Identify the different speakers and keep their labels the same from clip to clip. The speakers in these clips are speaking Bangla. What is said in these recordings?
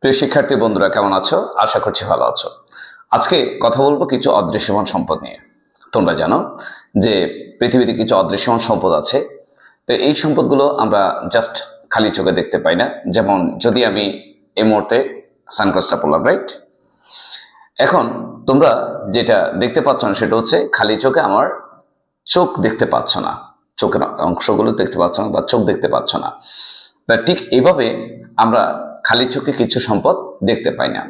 Speaker 1: প্রিয় শিক্ষার্থী বন্ধুরা, কেমন আছো? আশা করছি ভালো আছো। আজকে কথা বলব কিছু অদৃশ্যমান সম্পদ নিয়ে। তোমরা জানো যে পৃথিবীতে কিছু অদৃশ্যমান সম্পদ আছে। তো এই সম্পদগুলো আমরা জাস্ট খালি চোখে দেখতে পাই না। যেমন যদি আমি এই মুহূর্তে সানগ্লাসটা পড়লাম রাইট এখন তোমরা যেটা দেখতে পাচ্ছ না, সেটা হচ্ছে খালি চোখে আমার চোখ দেখতে পাচ্ছ না। চোখের অংশগুলো দেখতে পাচ্ছ না বা চোখ দেখতে পাচ্ছ না। তা ঠিক এইভাবে আমরা খালি চোখে কিছু সম্পদ দেখতে পাই না।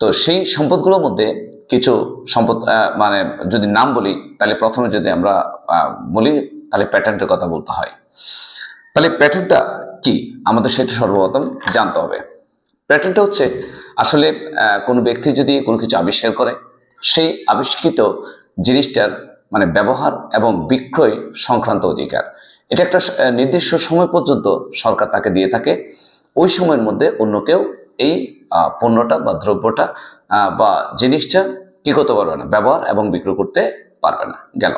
Speaker 1: তো সেই সম্পদগুলোর মধ্যে কিছু সম্পদ মানে যদি নাম বলি, তাহলে প্রথমে যদি আমরা বলি, তাহলে প্যাটার্নটার কথা বলতে হয়। তাহলে প্যাটার্নটা কি? আমাদের সেটা সর্বপ্রথম জানতে হবে। প্যাটার্নটা হচ্ছে আসলে কোনো ব্যক্তি যদি কোনো কিছু আবিষ্কার করে, সেই আবিষ্কৃত জিনিসটার মানে ব্যবহার এবং বিক্রয় সংক্রান্ত অধিকার। এটা একটা নির্দিষ্ট সময় পর্যন্ত সরকার তাকে দিয়ে থাকে। ওই সময়ের মধ্যে অন্য কেউ এই পণ্যটা বা দ্রব্যটা বা জিনিসটা কি করতে পারবে না, ব্যবহার এবং বিক্রয় করতে পারবে না, গেল।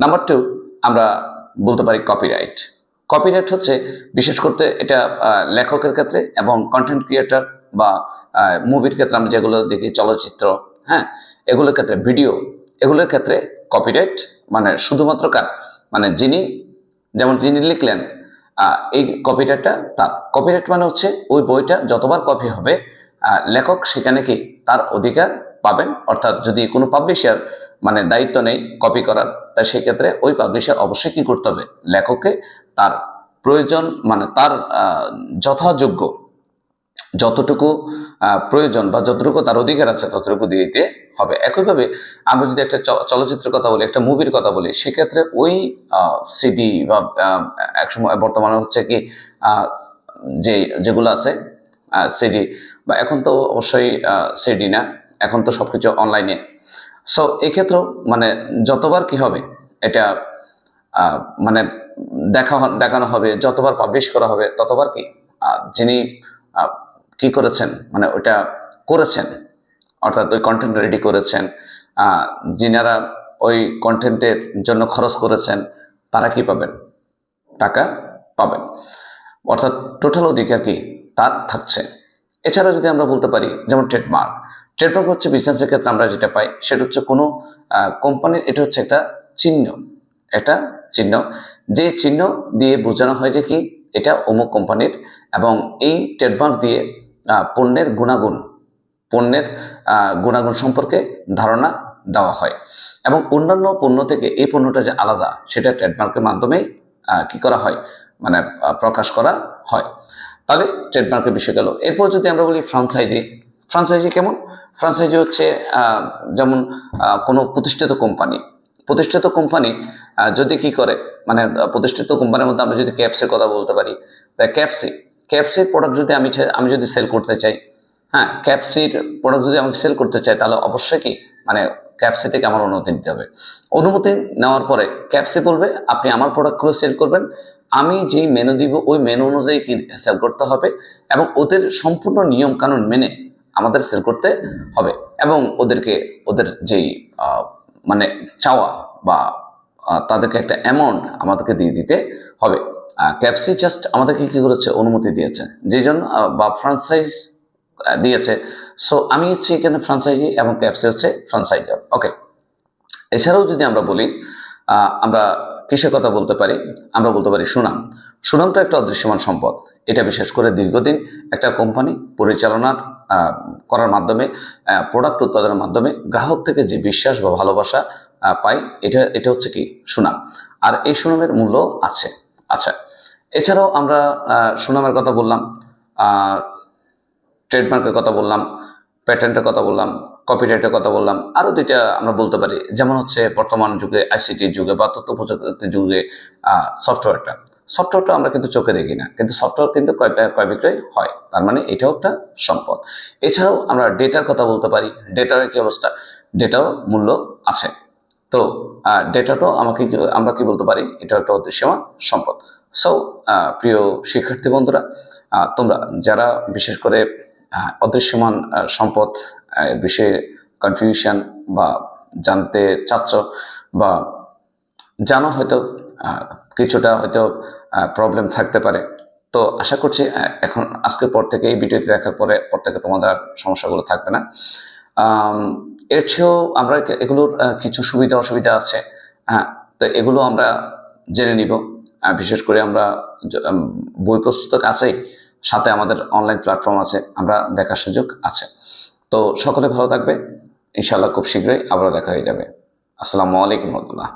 Speaker 1: নাম্বার টু আমরা বলতে পারি কপিরাইট কপিরাইট হচ্ছে, বিশেষ করতে এটা লেখকের ক্ষেত্রে এবং কন্টেন্ট ক্রিয়েটার বা মুভির ক্ষেত্রে আমরা যেগুলো দেখি, চলচ্চিত্র হ্যাঁ এগুলোর ক্ষেত্রে ভিডিও এগুলোর ক্ষেত্রে কপিরাইট মানে শুধুমাত্র কার? মানে যিনি, যেমন যিনি লিখলেন এই কপিরাইটটা তার। কপিরাইট মানে হচ্ছে ওই বইটা যতবার কপি হবে লেখক সেখানে কি তার অধিকার পাবেন? অর্থাৎ যদি কোনো পাবলিশার মানে দায়িত্ব নেই কপি করার, তা সেক্ষেত্রে ওই পাবলিশার অবশ্যই কী করতে হবে? লেখককে তার প্রয়োজন মানে তার যথাযোগ্য যতটুকু প্রয়োজন বা যতটুকু তার অধিকার আছে ততটুকু দিতে হবে। একইভাবে আমরা যদি একটা চলচ্চিত্রের কথা বলি একটা মুভির কথা বলি সেক্ষেত্রে ওই সিডি বা আহ, একসময় বর্তমানে হচ্ছে কি যে যেগুলো আছে সিডি বা এখন তো অবশ্যই সিডি না এখন তো সবকিছু অনলাইনে সো এক্ষেত্রেও মানে যতবার কি হবে এটা মানে দেখা দেখানো হবে যতবার পাবলিশ করা হবে ততবার কি যিনি কি করেছেন? মানে ওটা করেছেন। অর্থাৎ ওই কন্টেন্ট রেডি করেছেন। যিনারা ওই কন্টেন্টের জন্য খরচ করেছেন, তারা কি পাবেন? টাকা পাবেন। অর্থাৎ টোটাল অধিকার কি? তার থাকছে। এছাড়া যদি আমরা বলতে পারি, যেমন ট্রেডমার্ক ট্রেডমার্ক হচ্ছে বিজনেসের ক্ষেত্রে আমরা যেটা পাই, সেটা হচ্ছে কোনো কোম্পানির এটা হচ্ছে একটা চিহ্ন। একটা চিহ্ন। যে চিহ্ন দিয়ে বোঝানো হয় যে কি, এটা অমুক কোম্পানির এবং এই ট্রেডমার্ক দিয়ে পণ্যের গুণাগুণ পণ্যের গুণাগুণ সম্পর্কে ধারণা দেওয়া হয়। এবং অন্যান্য পণ্য থেকে এই পণ্যটা যে আলাদা, সেটা ট্রেডমার্কের মাধ্যমেই কি করা হয়? মানে প্রকাশ করা হয়। তাহলে ট্রেডমার্কের বিষয় গেল। এরপর যদি আমরা বলি ফ্রাঞ্চাইজি ফ্রাঞ্চাইজি কেমন? ফ্রাঞ্চাইজি হচ্ছে যেমন কোনো প্রতিষ্ঠিত কোম্পানি। প্রতিষ্ঠিত কোম্পানি যদি কি করে? মানে প্রতিষ্ঠিত কোম্পানির মধ্যে আমরা যদি ক্যাপসের কথা বলতে পারি ক্যাপসি ক্যাপসির প্রোডাক্ট যদি আমি আমি যদি সেল করতে চাই হ্যাঁ ক্যাপসির প্রোডাক্ট যদি আমি সেল করতে চাই তাহলে অবশ্যই কি? মানে ক্যাপসি থেকে আমার অনুমতি নিতে হবে। অনুমতি নেওয়ার পরে ক্যাপসি বলবে, আপনি আমার প্রোডাক্টগুলো সেল করবেন। আমি যেই মেনু দিব, ওই মেনু অনুযায়ী কি সেল করতে হবে এবং ওদের সম্পূর্ণ নিয়ম কানুন মেনে আমাদের সেল করতে হবে এবং ওদেরকে, ওদের যেই মানে চাওয়া বা তাদেরকে একটা অ্যামাউন্ট আমাদেরকে দিয়ে দিতে হবে। ক্যাপসি জাস্ট আমাদেরকে কি করেছে? অনুমতি দিয়েছে। যে জন্য বা ফ্রাঞ্চাইজ দিয়েছে। সো আমি হচ্ছে এখানে ফ্রাঞ্চাইজি এবং ক্যাপসি হচ্ছে ফ্রাঞ্চাইজার ওকে এছাড়াও যদি আমরা বলি আমরা কিসের কথা বলতে পারি? আমরা বলতে পারি সুনাম। সুনামটা একটা অদৃশ্যমান সম্পদ। এটা বিশেষ করে দীর্ঘদিন একটা কোম্পানি পরিচালনার করার মাধ্যমে প্রোডাক্ট উৎপাদনের মাধ্যমে গ্রাহক থেকে যে বিশ্বাস বা ভালোবাসা পাই এটা এটা হচ্ছে কি? সুনাম। আর এই সুনামের মূল্য আছে। আচ্ছা এছাড়াও আমরা সুনামের কথা বললাম ট্রেডমার্কের কথা বললাম প্যাটেন্টের কথা বললাম কপিরাইটের কথা বললাম, আরও দুইটা আমরা বলতে পারি। যেমন হচ্ছে বর্তমান যুগে আইসিটির যুগে বা তথ্য প্রযুক্তির যুগে সফটওয়্যারটা সফটওয়্যারটা আমরা কিন্তু চোখে দেখি না, কিন্তু সফটওয়্যার কিন্তু ক্রয় ক্রয় বিক্রয় হয়? তার মানে এটাও একটা সম্পদ। এছাড়াও আমরা ডেটার কথা বলতে পারি। ডেটার কি অবস্থা? ডেটাও মূল্য আছে। তো ডেটাটাও আমাকে আমরা কি বলতে পারি? এটা একটা অদৃশ্যমান সম্পদ। সো প্রিয় শিক্ষার্থী বন্ধুরা তোমরা যারা বিশেষ করে অদৃশ্যমান সম্পদ বিষয়ে কনফিউশন বা জানতে চাচ্ছ বা জানো হয়তো কিছুটা হয়তো প্রবলেম থাকতে পারে। তো আশা করছি এখন আজকের পর থেকে এই ভিডিওটি দেখার পরে, পর থেকে তোমাদের সমস্যাগুলো থাকবে না। এর চেয়েও আমরা এগুলোর কিছু সুবিধা অসুবিধা আছে। হ্যাঁ তো এগুলো আমরা জেনে নিব। বিশেষ করে আমরা বই পুস্তক আছেই, সাথে আমাদের অনলাইন প্ল্যাটফর্ম আছে, আমরা দেখার সুযোগ আছে। তো সকলে ভালো থাকবে। ইনশাল্লাহ খুব শীঘ্রই আবারও দেখা হয়ে যাবে। আসসালামু আলাইকুম রহমতুল্লাহ।